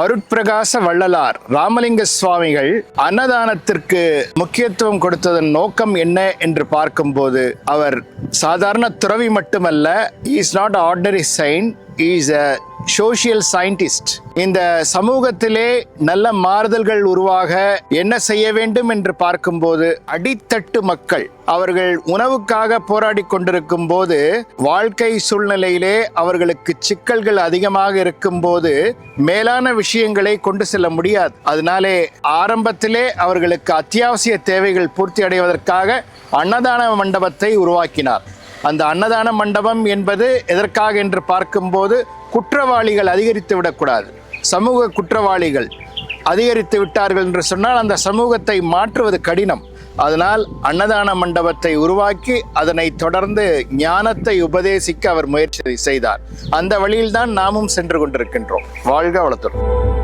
அருட்பிரகாச வள்ளலார் ராமலிங்க சுவாமிகள் அன்னதானத்திற்கு முக்கியத்துவம் கொடுத்ததன் நோக்கம் என்ன என்று பார்க்கும்போது அவர் சாதாரண துறவி மட்டுமல்ல is not ordinary saint is a social scientist இந்த சமூகத்திலே நல்ல மாறுதல்கள் உருவாக என்ன செய்ய வேண்டும் என்று பார்க்கும்போது அடித்தட்டு மக்கள் அவர்கள் உணவுக்காக போராடி கொண்டிருக்கும் போது வாழ்க்கை சூழ்நிலையிலே அவர்களுக்கு சிக்கல்கள் அதிகமாக இருக்கும் போது மேலான விஷயங்களை கொண்டு செல்ல முடியாது. அதனாலே ஆரம்பத்திலே அவர்களுக்கு அத்தியாவசிய தேவைகள் பூர்த்தி அடைவதற்காக அன்னதான மண்டபத்தை உருவாக்கினார். அந்த அன்னதான மண்டபம் என்பது எதற்காக என்று பார்க்கும்போது குற்றவாளிகள் அதிகரித்து விடக்கூடாது. சமூக குற்றவாளிகள் அதிகரித்து விட்டார்கள் என்று சொன்னால் அந்த சமூகத்தை மாற்றுவது கடினம். அதனால் அன்னதான மண்டபத்தை உருவாக்கி அதனை தொடர்ந்து ஞானத்தை உபதேசிக்க அவர் முயற்சி செய்தார். அந்த வழியில்தான் நாமும் சென்று கொண்டிருக்கின்றோம். வாழ்க வளத்துடன்